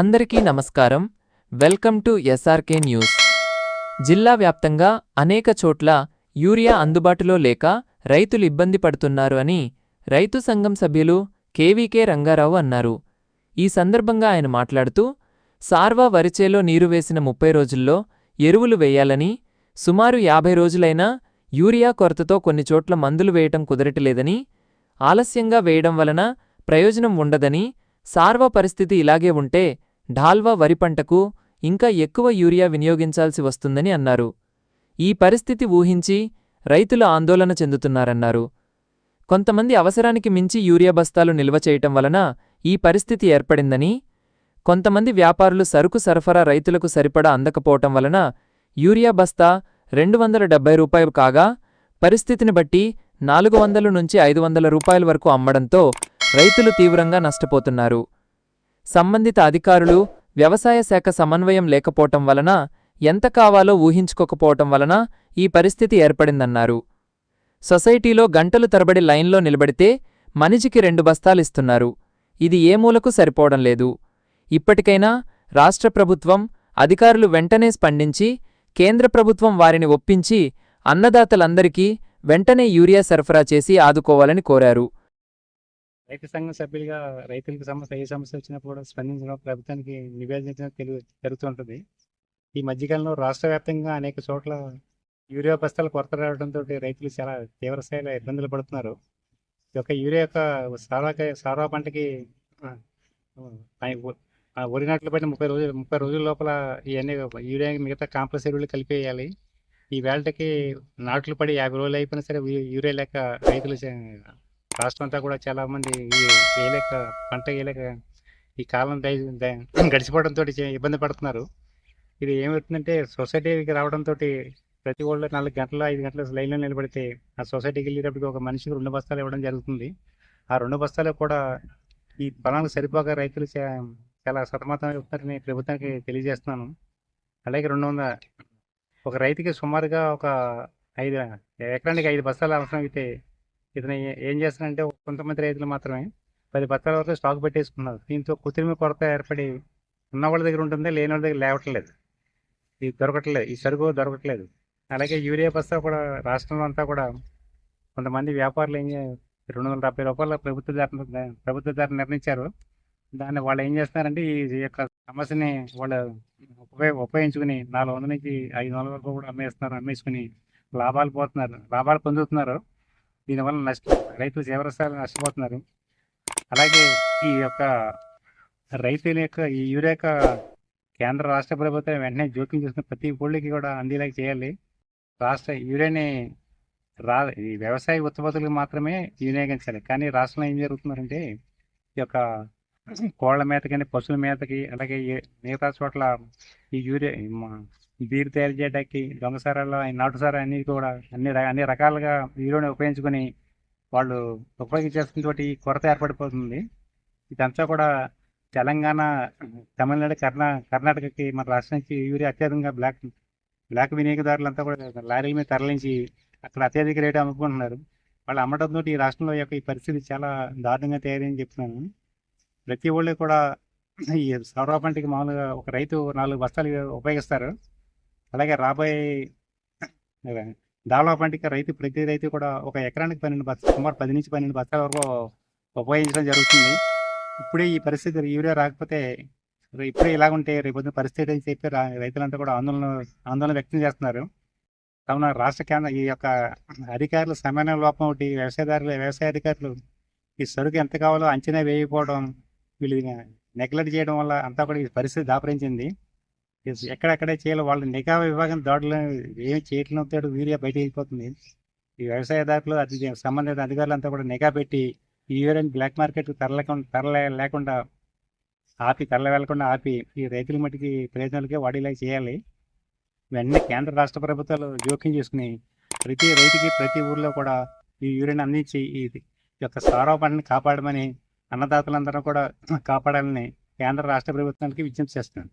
అందరికీ నమస్కారం. Welcome to SRK news. జిల్లా వ్యాప్తంగా అనేక చోట్ల యూరియా అందుబాటులో లేక రైతులు ఇబ్బంది పడుతున్నారు అని రైతు సంఘం సభ్యులు కేవీకే రంగారావు అన్నారు. ఈ సందర్భంగా ఆయన మాట్లాడుతూ సార్వా వరిచేలో నీరు వేసిన ముప్పై రోజుల్లో ఎరువులు వేయాలని సుమారు యాభై రోజులైనా యూరియా కొరతతో కొన్ని చోట్ల మందులు వేయటం కుదరటలేదని ఆలస్యంగా వేయడం వలన ప్రయోజనం ఉండదని సార్వ పరిస్థితి ఇలాగే ఉంటే ఢాల్వా వరి పంటకు ఇంకా ఎక్కువ యూరియా వినియోగించాల్సి వస్తుందని అన్నారు. ఈ పరిస్థితి ఊహించి రైతులు ఆందోళన చెందుతున్నారన్నారు. కొంతమంది అవసరానికి మించి యూరియా బస్తాలు నిల్వ చేయటం వలన ఈ పరిస్థితి ఏర్పడిందని కొంతమంది వ్యాపారులు సరుకు సరఫరా రైతులకు సరిపడా అందకపోవటం వలన యూరియా బస్తా రెండు వందల డెబ్బై రూపాయలు కాగా పరిస్థితిని బట్టి నాలుగు వందల నుంచి ఐదు వందల రూపాయల వరకు అమ్మడంతో రైతులు తీవ్రంగా నష్టపోతున్నారు. సంబంధిత అధికారులు వ్యవసాయ శాఖ సమన్వయం లేకపోవటం వలన ఎంత కావాలో ఊహించుకోకపోవటం వలన ఈ పరిస్థితి ఏర్పడిందన్నారు. సొసైటీలో గంటలు తరబడి లైన్లో నిలబడితే మనిషికి రెండు బస్తాలిస్తున్నారు ఇది ఏ మూలకు సరిపోవడం లేదు. ఇప్పటికైనా రాష్ట్ర ప్రభుత్వం అధికారులు వెంటనే స్పందించి కేంద్ర ప్రభుత్వం వారిని ఒప్పించి అన్నదాతలందరికీ వెంటనే యూరియా సరఫరా చేసి ఆదుకోవాలని కోరారు. రైతు సంఘం సభ్యులుగా రైతులకు సమస్య ఏ సమస్య వచ్చినప్పుడు కూడా స్పందించడం ప్రభుత్వానికి నివేదించడం తెలు జరుగుతుంటుంది. ఈ మధ్యకాలంలో రాష్ట్ర వ్యాప్తంగా అనేక చోట్ల యూరియా బస్తాలు కొరత రావడంతో రైతులు చాలా తీవ్రస్థాయిలో ఇబ్బందులు పడుతున్నారు. ఈ యొక్క యూరియా యొక్క సారా సారా పంటకి వరి నాట్లు పడిన ముప్పై రోజులు ముప్పై రోజుల లోపల ఇవన్నీ యూరియా మిగతా కాంప్లెక్స్ ఎరువులు కలిపేయాలి. ఈ వేళకి నాట్లు పడి యాభై రోజులు అయిపోయినా సరే యూరియా లేక రైతులు రాష్ట్రం అంతా కూడా చాలా మంది ఈ వేయలేక పంట వేయలేక ఈ కాలం దై- గడిచిపోవడంతో ఇబ్బంది పడుతున్నారు. ఇది ఏమవుతుందంటే సొసైటీకి రావడంతో ప్రతి ఒళ్ళు నాలుగు గంటల ఐదు గంటల లైన్లో నిలబడితే ఆ సొసైటీకి వెళ్ళేటప్పటికి ఒక మనిషికి రెండు బస్తాలు ఇవ్వడం జరుగుతుంది. ఆ రెండు బస్తాలు కూడా ఈ పొలాలకు సరిపోక రైతులు చాలా సతమతం అవుతున్నారని ప్రభుత్వానికి తెలియజేస్తున్నాను. అలాగే రెండు వందల ఒక రైతుకి సుమారుగా ఒక ఐదు ఎకరానికి ఐదు బస్తాలు అవసరం అయితే ఇతను ఏ- ఏం చేస్తున్నారంటే కొంతమంది రైతులు మాత్రమే పది బత్తాల వరకు స్టాక్ పెట్టేసుకున్నారు. దీంతో కుతిరిమి కొరత ఏర్పడి ఉన్న వాళ్ళ దగ్గర ఉంటుంది లేని వాళ్ళ దగ్గర లేవట్లేదు. ఇది దొరకట్లేదు ఈ సరుకు దొరకట్లేదు. అలాగే యూరియా బస్తా కూడా రాష్ట్రంలో అంతా కూడా కొంతమంది వ్యాపారులు ఏం రెండు వందల డెబ్బై రూపాయల ప్రభుత్వ ధర ప్రభుత్వ ధర నిర్ణయించారు. దాన్ని వాళ్ళు ఏం చేస్తున్నారంటే ఈ యొక్క సమస్యని వాళ్ళు ఉపయోగ ఉపయోగించుకుని నాలుగు వందల నుంచి ఐదు వందల వరకు కూడా అమ్మేస్తున్నారు అమ్మేసుకుని లాభాలు పోతున్నారు లాభాలు పొందుతున్నారు. దీనివల్ల నష్ట రైతులు జీవరసాలు నష్టపోతున్నారు. అలాగే ఈ యొక్క రైతుల యొక్క ఈ యూరియా యొక్క కేంద్ర రాష్ట్ర ప్రభుత్వం వెంటనే జోక్యం చేసుకుని ప్రతి ఊళ్ళకి కూడా అందేలాగా చేయాలి. రాష్ట్ర యూరియాని రా ఈ వ్యవసాయ ఉత్పత్తులకు మాత్రమే వినియోగించాలి. కానీ రాష్ట్రంలో ఏం జరుగుతున్నారంటే ఈ యొక్క కోళ్ళ మేతకి పశువుల మేతకి అలాగే మిగతా చోట్ల ఈ యూరియా బీరు తయారు చేయడానికి దొంగసారాలు ఈ నాటుసారా అన్ని కూడా అన్ని అన్ని రకాలుగా యూరియాని ఉపయోగించుకొని వాళ్ళు ఉపయోగించేస్తున్నటువంటి కొరత ఏర్పడిపోతుంది. ఇదంతా కూడా తెలంగాణ తమిళనాడు కర్ణా కర్ణాటకకి మన రాష్ట్రం నుంచి యూరియా అత్యధికంగా బ్లాక్ బ్లాక్ వినియోగదారులంతా కూడా లారీల మీద తరలించి అక్కడ అత్యధిక రేటు అమ్ముకుంటున్నారు. వాళ్ళు అమ్మడంతో ఈ రాష్ట్రంలో యొక్క ఈ పరిస్థితి చాలా దారుణంగా తయారని చెప్తున్నాను. ప్రతి ఒళ్ళు కూడా ఈ సౌర పంటకి మామూలుగా ఒక రైతు నాలుగు బస్తాలు ఉపయోగిస్తారు. అలాగే రాబోయే దావలా రైతు ప్రతి రైతు కూడా ఒక ఎకరానికి పన్నెండు బస్తాలు సుమారు పది నుంచి పన్నెండు బస్తాల వరకు ఉపయోగించడం జరుగుతుంది. ఇప్పుడే ఈ పరిస్థితి యూరియా రాకపోతే ఇప్పుడే ఇప్పుడే ఇలాగుంటే రేపొద్దున పరిస్థితి అని చెప్పి రైతులంతా కూడా ఆందోళన ఆందోళన వ్యక్తం చేస్తున్నారు. కావున రాష్ట్ర కేంద్ర ఈ యొక్క అధికారుల సమన్వయ లోపం ఒకటి వ్యవసాయదారులు వ్యవసాయ అధికారులు ఈ సరుకు ఎంత కావాలో అంచనా వేయకపోవడం వీళ్ళు నెగ్లెక్ట్ చేయడం వల్ల అంతా కూడా ఈ పరిస్థితి దాపరించింది. ఎక్కడెక్కడే చేయాలో వాళ్ళ నిఘా విభాగం దాడులు ఏమి చేయట్లేదు యూరియా బయట వెళ్ళిపోతుంది. ఈ వ్యవసాయదారులు అది సంబంధిత అధికారులంతా కూడా నిఘా పెట్టి ఈ యూరియాని బ్లాక్ మార్కెట్ తరలేకుండా తరలే లేకుండా ఆపి తరల వెళ్ళకుండా ఆపి ఈ రైతుల మట్టికి ప్రయోజనాలకే వాడేలా చేయాలి. వెంటనే కేంద్ర రాష్ట్ర ప్రభుత్వాలు జోక్యం చేసుకుని ప్రతి రైతుకి ప్రతి ఊర్లో కూడా ఈ యూరియన్ అందించి ఈ యొక్క సారవ కాపాడమని అన్నదాతలందరూ కూడా కాపాడాలని కేంద్ర రాష్ట్ర ప్రభుత్వానికి విజ్ఞప్తి చేస్తున్నాను.